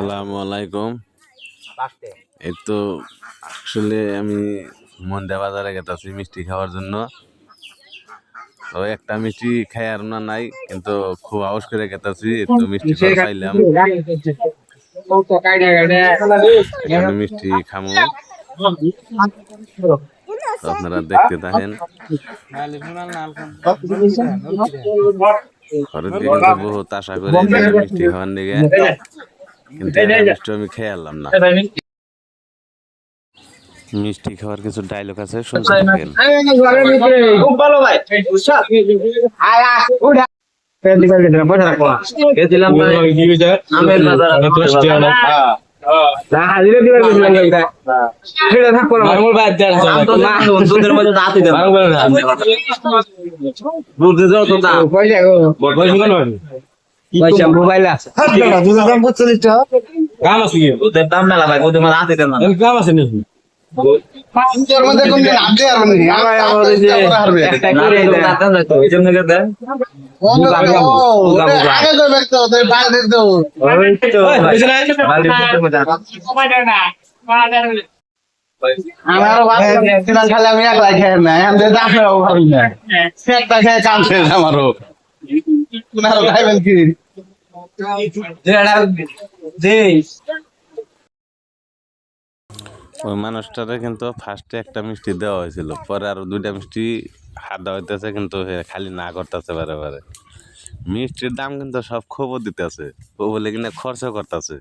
আসসালামু আলাইকুম। এই তো আসলে আমি মন্ডা বাজারে গেতাছি মিষ্টি খাওয়ার জন্য। তো একটা মিষ্টি খাই আর না নাই কিন্তু খুব আউস করে গেতাছি তো মিষ্টি পাইলাম। আমি মিষ্টি খামো। আপনারা দেখতে থাকেন। ঘরের দিকে বহুত আশা করে মিষ্টি খাওয়ার দিকে। কিন্তু মিষ্টি আমি খেয়ে আনলাম না। মিষ্টি খাওয়ার কিছু ডায়লগ আছে শুনতে থাকেন খুব ভালো ভাই। পয়সা মোবাইল আছে। কাম আছে। কি? দাম মেলা ভাই না। কাম আছে। আমারও আমি একলাই খেয়ে না কাম শেষ আমারও ওই মানুষটারে কিন্তু ফার্স্টে একটা মিষ্টি দেওয়া হয়েছিল, পরে আরও দুইটা মিষ্টি হাত দেওয়া হইতেছে কিন্তু খালি না করতেছে বারে বারে। মিষ্টির দাম কিন্তু সব খবর দিতেছে, ও বলে কিনা খরচ করতেছে।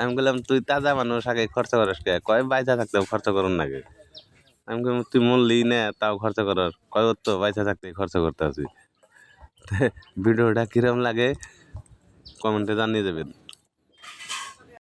আমি বললাম, তুই তাজা মানুষ, আগে খরচ করিস কে? কয়, বাইচা থাকতে খরচ করুন নাকি আমি বললাম, তুই মূল্যই নে, তাও খরচ করার। কয় তো বাইচা থাকতে খরচ করতে আছি। ভিডিওটা কীরকম লাগে? কমেন্টে জানিয়ে দেবেন।